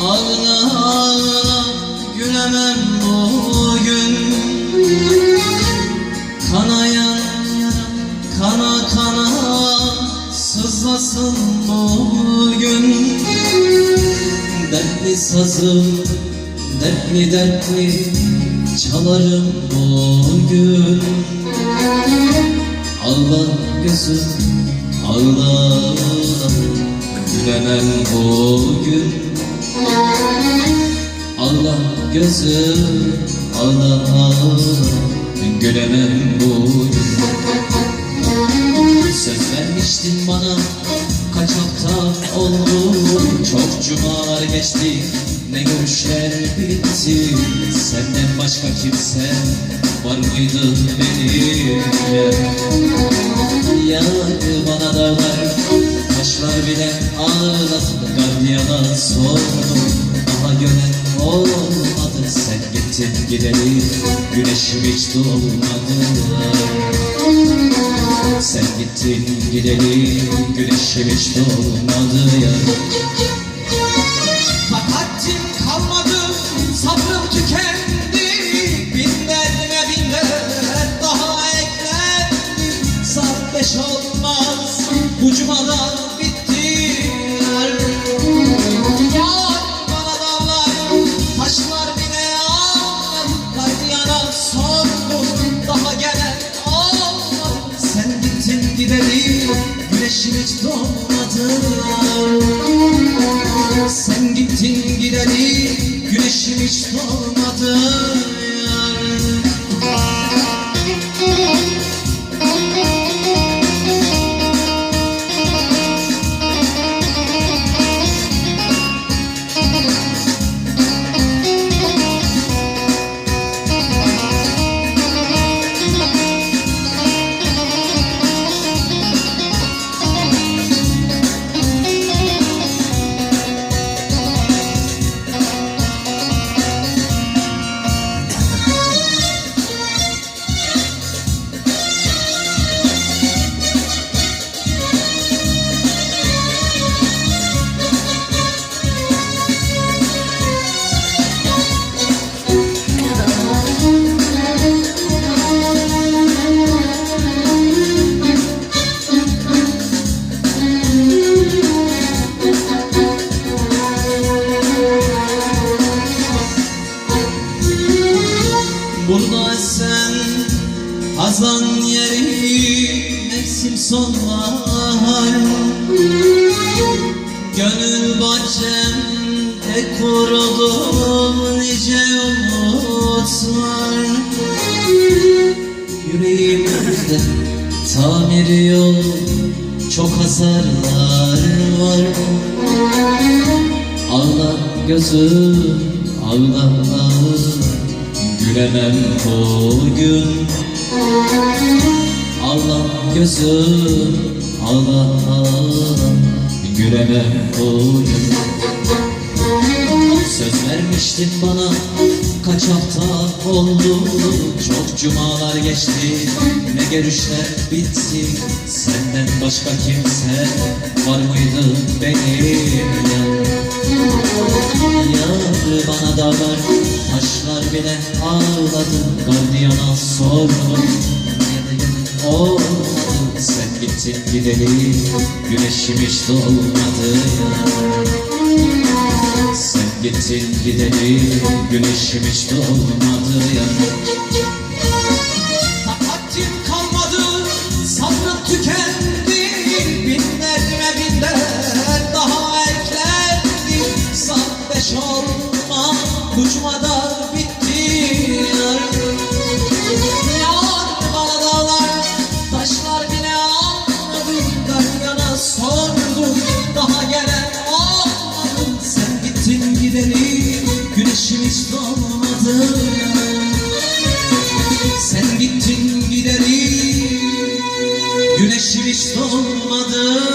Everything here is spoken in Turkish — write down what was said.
Ağla ağla gülemem bugün. Kanayan kana kana sızlasın bugün. Dertli sazım dertli dertli çalarım bugün. Allah gözüm ağla gülemem bugün Allah gözüm ağla gülemem bugün Söz vermiştin bana kaç hafta oldu? Çok cumalar geçti ne görüşler bitti? Senden başka kimse var mıydı benim? Yağdı bana dağlar sordum daha gören olmadı. Sen gittin gideli güneşim hiç doğmadı sen gittin gideli güneşim hiç doğmadı ya hiç doğmadı hazan yeri mevsim sonbahar. Gönül bahçemde kurudu nice umutlar. Yüreğimde tamiri yok çok hasarlar var. Ağla gözüm ağla Gülemem bugün Allah gözüm Allah Gülemem bugün Söz vermiştin bana kaç hafta oldu. Çok cumalar geçti ne görüşler bitti. Senden başka kimse var mıydı benim Yar bana dağlar taşlar bile ağladı. Gardiyana sordum da olmadı. Sen gittin gideli güneşim hiç doğmadı ya gittin gideli güneşim hiç doğmadı ya gittin